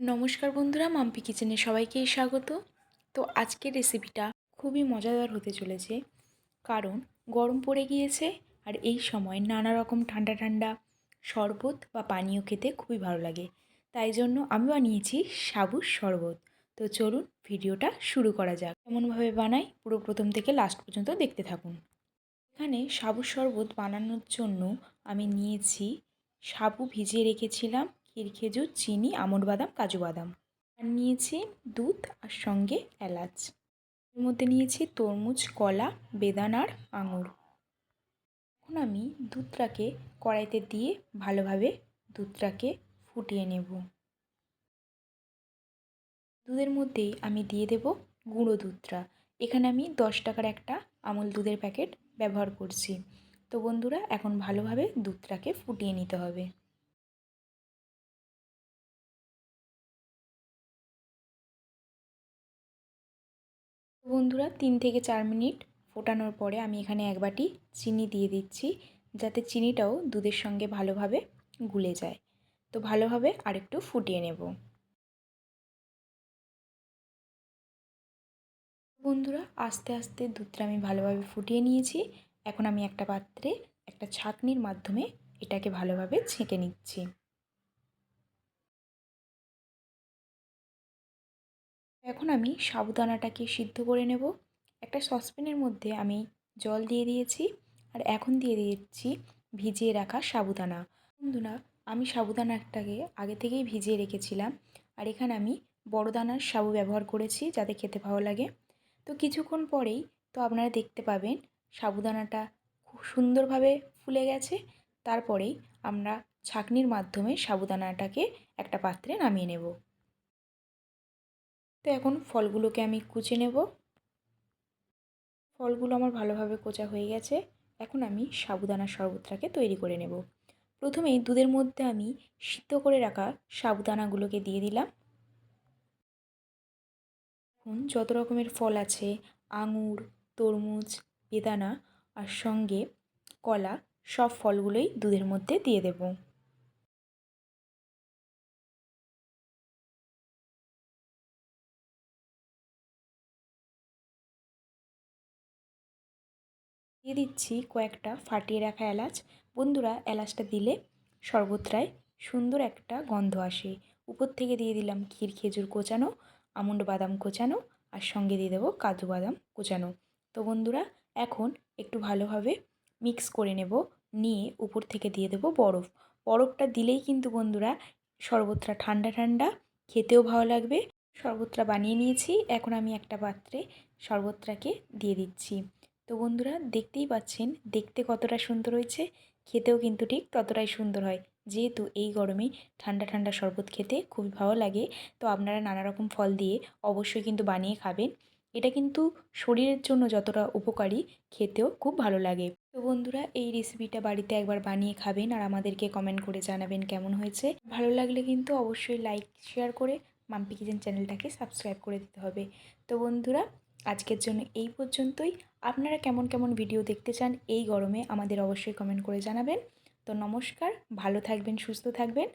নমস্কার বন্ধুরা, মাম্পি কিচেনে সবাইকেই স্বাগত। তো আজকের রেসিপিটা খুবই মজাদার হতে চলেছে, কারণ গরম পড়ে গিয়েছে আর এই সময় নানা রকম ঠান্ডা ঠান্ডা শরবত বা পানীয় খেতে খুবই ভালো লাগে। তাই জন্য আমি বানিয়েছি সাবুর শরবত। তো চলুন ভিডিওটা শুরু করা যাক। এমনভাবে বানাই, পুরো প্রথম থেকে লাস্ট পর্যন্ত দেখতে থাকুন। এখানে সাবুর শরবত বানানোর জন্য আমি নিয়েছি সাবু ভিজিয়ে রেখেছিলাম। ক্ষীর খেজুর, চিনি, আমন্ড বাদাম, কাজু বাদাম। আর নিয়েছি দুধ আর সঙ্গে এলাচ। এর মধ্যে নিয়েছি তরমুজ, কলা বেদানার আঙুর। এখন আমি দুধটাকে কড়াইতে দিয়ে ভালোভাবে দুধটাকে ফুটিয়ে নেব। দুধের মধ্যেই আমি দিয়ে দেব গুঁড়ো দুধটা। এখানে আমি দশ টাকার একটা আমুল দুধের প্যাকেট ব্যবহার করছি। তো বন্ধুরা, এখন ভালোভাবে দুধটাকে ফুটিয়ে নিতে হবে। বন্ধুরা, তিন থেকে চার মিনিট ফোটানোর পরে আমি এখানে এক বাটি চিনি দিয়ে দিচ্ছি, যাতে চিনিটাও দুধের সঙ্গে ভালোভাবে গুলে যায়। তো ভালোভাবে আরেকটু ফুটিয়ে নেব। বন্ধুরা, আস্তে আস্তে দুধটা আমি ভালোভাবে ফুটিয়ে নিয়েছি। এখন আমি একটা পাত্রে একটা ছাঁকনির মাধ্যমে এটাকে ভালোভাবে ছেঁকে নিচ্ছি। এখন আমি সাবুদানাটাকে সিদ্ধ করে নেব। একটা সসপ্যানের মধ্যে আমি জল দিয়ে দিয়েছি আর এখন দিয়ে দিয়েছি ভিজিয়ে রাখা সাবুদানা। বন্ধুরা, আমি সাবুদানাটাকে আগে থেকেই ভিজিয়ে রেখেছিলাম আর এখানে আমি বড় দানার সাবু ব্যবহার করেছি যাতে খেতে ভালো লাগে। তো কিছুক্ষণ পরেই তো আপনারা দেখতে পাবেন সাবুদানাটা খুব সুন্দরভাবে ফুলে গেছে। তারপরেই আমরা ছাঁকনির মাধ্যমে সাবুদানাটাকে একটা পাত্রে নামিয়ে নেব। তো এখন ফলগুলোকে আমি কুচে নেব। ফলগুলো আমার ভালোভাবে কোচা হয়ে গেছে। এখন আমি সাবুদানা শরবতটাকে তৈরি করে নেব। প্রথমেই দুধের মধ্যে আমি সিদ্ধ করে রাখা সাবুদানাগুলোকে দিয়ে দিলাম। এখন যত রকমের ফল আছে, আঙুর, তরমুজ, বেদানা আর সঙ্গে কলা, সব ফলগুলোই দুধের মধ্যে দিয়ে দেবো। দিয়ে দিচ্ছি কয়েকটা ফাটিয়ে রাখা এলাচ। বন্ধুরা, এলাচটা দিলে শরবতটায় সুন্দর একটা গন্ধ আসে। উপর থেকে দিয়ে দিলাম ক্ষীর, খেজুর কোচানো, আমন্ড বাদাম কোচানো, আর সঙ্গে দিয়ে দেবো কাজু বাদাম কোচানো। তো বন্ধুরা, এখন একটু ভালোভাবে মিক্স করে নেব, নিয়ে উপর থেকে দিয়ে দেবো বরফ। বরফটা দিলেই কিন্তু বন্ধুরা শরবতটা ঠান্ডা ঠান্ডা, খেতেও ভালো লাগবে। শরবতটা বানিয়ে নিয়েছি, এখন আমি একটা পাত্রে শরবতটাকে দিয়ে দিচ্ছি। তো বন্ধুরা দেখতেই পাচ্ছেন, দেখতে কতটা সুন্দর হয়েছে, খেতেও কিন্তু ঠিক ততটাই সুন্দর হয়। যেহেতু এই গরমে ঠান্ডা ঠান্ডা শরবত খেতে খুবই ভালো লাগে, তো আপনারা নানা রকম ফল দিয়ে অবশ্যই কিন্তু বানিয়ে খাবেন। এটা কিন্তু শরীরের জন্য যতটা উপকারী, খেতেও খুব ভালো লাগে। তো বন্ধুরা এই রেসিপিটা বাড়িতে একবার বানিয়ে খাবেন আর আমাদেরকে কমেন্ট করে জানাবেন কেমন হয়েছে। ভালো লাগলে কিন্তু অবশ্যই লাইক শেয়ার করে মাম্পি কিচেন চ্যানেলটাকে সাবস্ক্রাইব করে দিতে হবে। তো বন্ধুরা আজকের জন্য এই পর্যন্তই। আপনারা কেমন কেমন ভিডিও দেখতে চান এই গরমে আমাদের অবশ্যই কমেন্ট করে জানাবেন। তো নমস্কার, ভালো থাকবেন, সুস্থ থাকবেন।